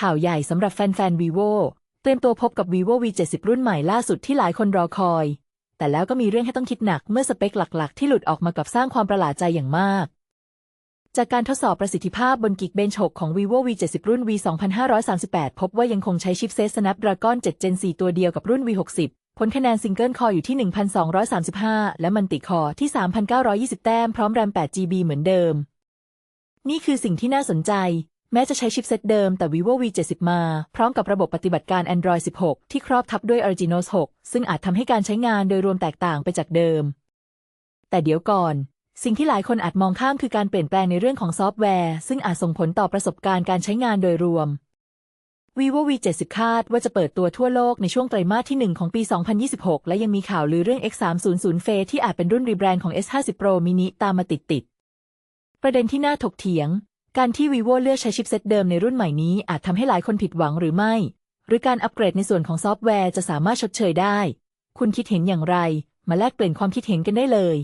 ข่าวใหญ่สำหรับแฟนๆ vivo เตรียมตัวพบกับ vivo v 7 0รุ่นใหม่ล่าสุดที่หลายคนรอคอย แต่แล้วก็มีเรื่องให้ต้องคิดหนักเมื่อสเปคหลักๆ ที่หลุดออกมากับสร้างความประหลาดใจอย่างมาก จากการทดสอบประสิทธิภาพบน Geekbench 6 ของ vivo v 7 0รุ่น v 2538 พบว่ายังคงใช้ชิปเซต Snapdragon 7 Gen 4 ตัวเดียวกับรุ่น v 60ผลคะแนนซิงเกิลคออยู่ที่ 1,235 และมันติคอที่ 3,920 แต้มพร้อมแรม 8GB เหมือนเดิม นี่คือสิ่งที่น่าสนใจ แม้จะใช้ชิปเซตเดิมแต่ vivo v 7 0มา พร้อมกับระบบปฏิบัติการ Android 16 ที่ครอบทับด้วย Originos 6 ซึ่งอาจทำให้การใช้งานโดยรวมแตกต่างไปจากเดิม แต่เดี๋ยวก่อน สิ่งที่หลายคนอาจมองข้ามคือการเปลี่ยนแปลงในเรื่องของซอฟต์แวร์ ซึ่งอาจส่งผลต่อประสบการณ์การใช้งานโดยรวม vivo v 7 0คาดว่าจะเปิดตัวทั่วโลกในช่วงไตรมาสที่ 1 ของปี 2026 และยังมีข่าวลือเรื่อง X300 เฟที่อาจเป็นรุ่นรีแบรนด์ของ S50 Pro mini ตามมาติดๆประเด็นที่น่าถกเถียง การที่ vivo เลือกใช้ชิปเซตเดิมในรุ่นใหม่นี้อาจทำให้หลายคนผิดหวังหรือไม่ หรือการอัปเกรดในส่วนของซอฟต์แวร์จะสามารถชดเชยได้ คุณคิดเห็นอย่างไร มาแลกเปลี่ยนความคิดเห็นกันได้เลย